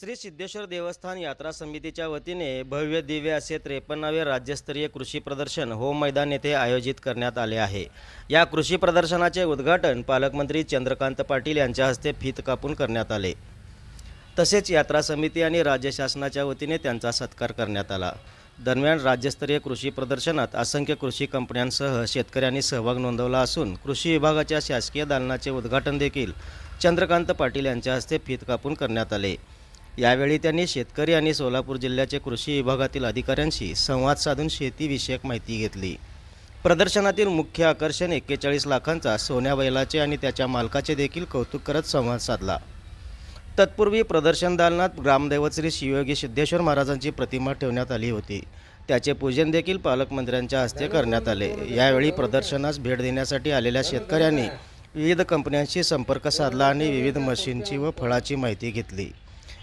श्री सिद्धेश्वर देवस्थान यात्रा समितीच्या वतीने भव्य दिव्य असे त्रेपन्नावे राज्यस्तरीय कृषी प्रदर्शन होम मैदान येथे आयोजित करण्यात आले आहे. या कृषी प्रदर्शनाचे उद्घाटन पालकमंत्री चंद्रकांत पाटील यांच्या हस्ते फीत कापून करण्यात आले. तसेच यात्रा समिती आणि राज्य शासनाच्या वतीने त्यांचा सत्कार करण्यात आला. दरम्यान राज्यस्तरीय कृषी प्रदर्शनात असंख्य कृषी कंपन्यांसह शेतकऱ्यांनी सहभाग नोंदवला असून कृषी विभागाच्या शासकीय दालनाचे उद्घाटन देखील चंद्रकांत पाटील यांच्या हस्ते फीत कापून करण्यात आले. यावेळी त्यांनी शेतकरी आणि सोलापूर जिल्ह्याचे कृषी विभागातील अधिकाऱ्यांशी संवाद साधून शेतीविषयक माहिती घेतली. प्रदर्शनातील मुख्य आकर्षण एक्केचाळीस लाखांचा सोन्या बैलाचे आणि त्याच्या मालकाचे देखील कौतुक करत संवाद साधला. तत्पूर्वी प्रदर्शन दालनात ग्रामदैवत श्री शिवयोगी सिद्धेश्वर महाराजांची प्रतिमा ठेवण्यात आली होती. त्याचे पूजन देखील पालकमंत्र्यांच्या हस्ते करण्यात आले. यावेळी प्रदर्शनास भेट देण्यासाठी आलेल्या शेतकऱ्यांनी विविध कंपन्यांशी संपर्क साधला आणि विविध मशीनची व फळाची माहिती घेतली.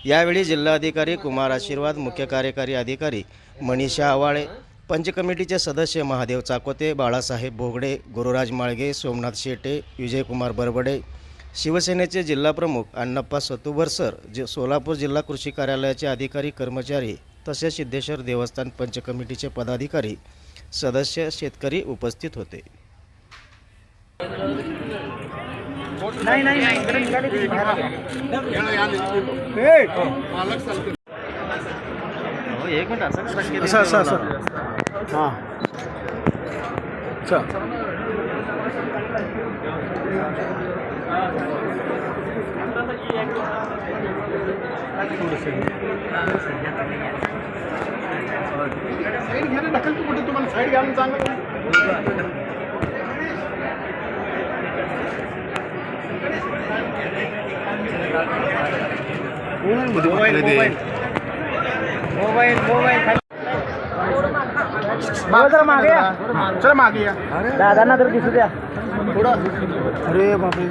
यावेळी जिल्हाधिकारी कुमार आशीर्वाद मुख्य कार्यकारी अधिकारी मनीषा आवाळे पंच कमिटीचे सदस्य महादेव चाकोते बाळासाहेब भोगडे गुरुराज माळगे सोमनाथ शेटे विजयकुमार बरबडे शिवसेनेचे जिल्हाप्रमुख अण्णप्पा सतुभरसर जे सोलापूर जिल्हा कृषी कार्यालयाचे अधिकारी कर्मचारी तसेच सिद्धेश्वर देवस्थान पंचकमिटीचे पदाधिकारी सदस्य शेतकरी उपस्थित होते. नाही नाही. एक मिनिट असं असं असं असं. हां. चल. साईड घ्या ना, ढकल तू कुठे? तुम्हाला साईड घ्या म्हणून मोबाईल मोबाईल मोबाईल मोबाईल जरा मागे या. चला मागे या. दादांना तर दिसू द्या थोडं अरे बापरे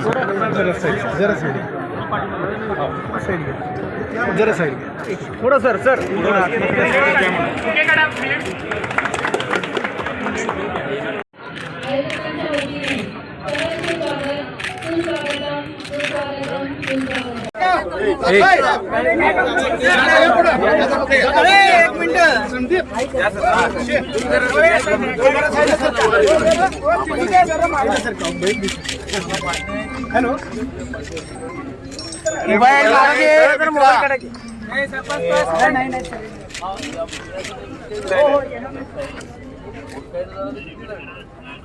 जरा साईड जरा साईड. जरा. थोडं सर सर सुस्वागतम हॅलो मोबाईल मागे तर मोबाईल काढा की. नाही, नाही, नाही.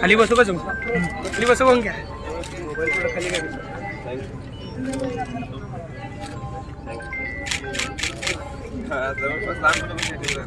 खाली बसू बसू खाली बसू बघून घ्या? जवळपास